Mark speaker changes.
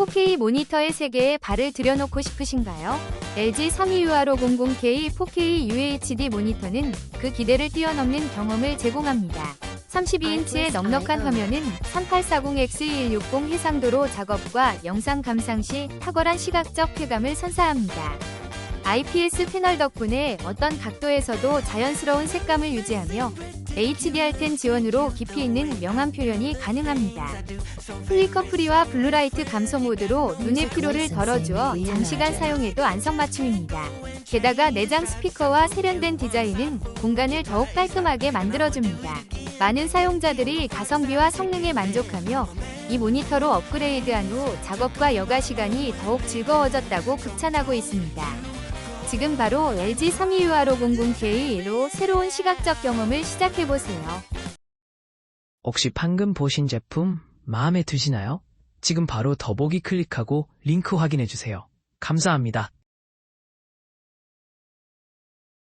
Speaker 1: 4K 모니터의 세계에 발을 들여놓고 싶으신가요? LG 326500K 4K UHD 모니터는 그 기대를 뛰어넘는 경험을 제공합니다. 32인치의 넉넉한 화면은 3840X2160 해상도로 작업과 영상 감상 시 탁월한 시각적 쾌감을 선사합니다. IPS 패널 덕분에 어떤 각도에서도 자연스러운 색감을 유지하며 HDR10 지원으로 깊이 있는 명암 표현이 가능합니다. 플리커 프리와 블루라이트 감소 모드로 눈의 피로를 덜어주어 장시간 사용해도 안성맞춤입니다. 게다가 내장 스피커와 세련된 디자인은 공간을 더욱 깔끔하게 만들어줍니다. 많은 사용자들이 가성비와 성능에 만족하며 이 모니터로 업그레이드한 후 작업과 여가 시간이 더욱 즐거워졌다고 극찬하고 있습니다. 지금 바로 LG 326500K로 새로운 시각적 경험을 시작해보세요.
Speaker 2: 혹시 방금 보신 제품 마음에 드시나요? 지금 바로 더보기 클릭하고 링크 확인해주세요. 감사합니다.